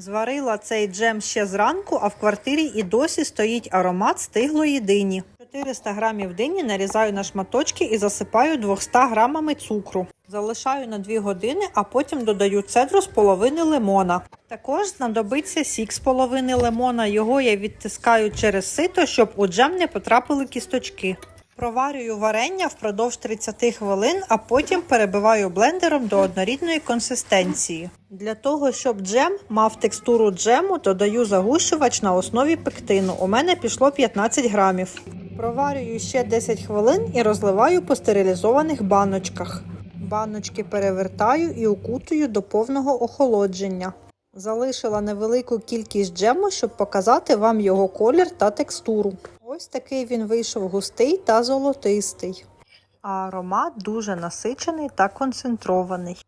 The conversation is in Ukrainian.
Зварила цей джем ще зранку, а в квартирі і досі стоїть аромат стиглої дині. 400 грамів дині нарізаю на шматочки і засипаю 200 грамами цукру. Залишаю на 2 години, а потім додаю цедру з половини лимона. Також знадобиться сік з половини лимона. Його я відтискаю через сито, щоб у джем не потрапили кісточки. Проварюю варення впродовж 30 хвилин, а потім перебиваю блендером до однорідної консистенції. Для того, щоб джем мав текстуру джему, додаю загущувач на основі пектину. У мене пішло 15 грамів. Проварюю ще 10 хвилин і розливаю по стерилізованих баночках. Баночки перевертаю і укутую до повного охолодження. Залишила невелику кількість джему, щоб показати вам його колір та текстуру. Ось такий він вийшов густий та золотистий. А аромат дуже насичений та концентрований.